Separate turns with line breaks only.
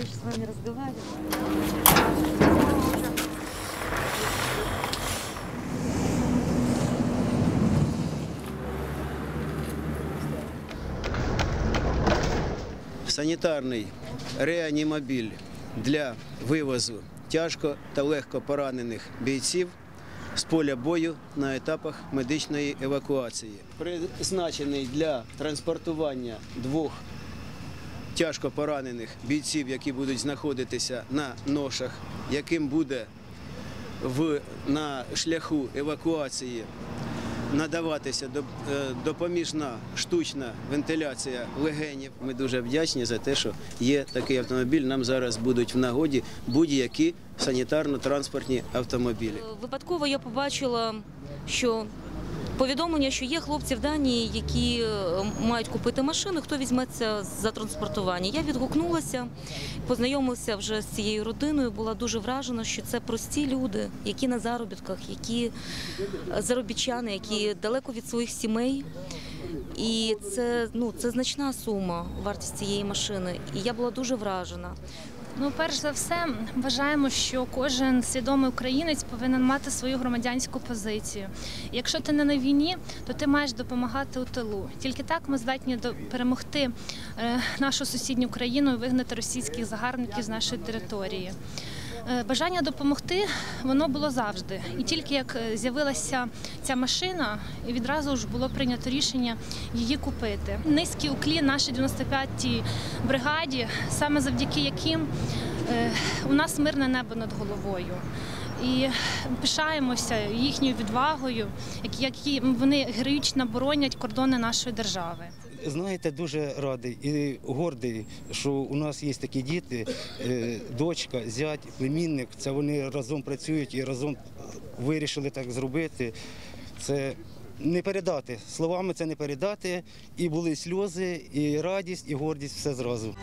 я же с вами разговариваю.
санітарний реанімобіль для вивозу тяжко та легко поранених бійців з поля бою на етапах медичної евакуації. Призначений для транспортування двох тяжко поранених бійців, які будуть знаходитися на ношах, яким буде в, на шляху евакуації надаватися е, допоміжна штучна вентиляція легенів. Ми дуже вдячні за те, що є такий автомобіль. Нам зараз будуть в нагоді будь-які санітарно-транспортні автомобілі.
Випадково я побачила, що повідомлення, що є хлопці в Данії, які е, мають купити машину, хто візьметься за транспортування. Я відгукнулася, познайомилася вже з цією родиною, була дуже вражена, що це прості люди, які на заробітках, які е, заробітчани, які далеко від своїх сімей. І це ну це значна сума вартість цієї машини. І я була дуже вражена.
Ну, перш за все, вважаємо, що кожен свідомий українець повинен мати свою громадянську позицію. Якщо ти не на війні, то ти маєш допомагати у тилу. Тільки так ми здатні перемогти е, нашу сусідню країну і вигнати російських загарбників з нашої території. Е, Бажання допомогти воно було завжди. І тільки як е, з'явилася ця машина, відразу ж було прийнято рішення її купити. Низький уклін нашій 95-й бригаді, саме завдяки яким е, у нас мирне небо над головою. І пишаємося їхньою відвагою, які вони героїчно боронять кордони нашої держави.
Знаєте, дуже радий і гордий, що у нас є такі діти, е, дочка, зять, племінник. Це вони разом працюють і разом вирішили так зробити. Це не передати. Словами це не передати. І були сльози, і радість, і гордість все зразу.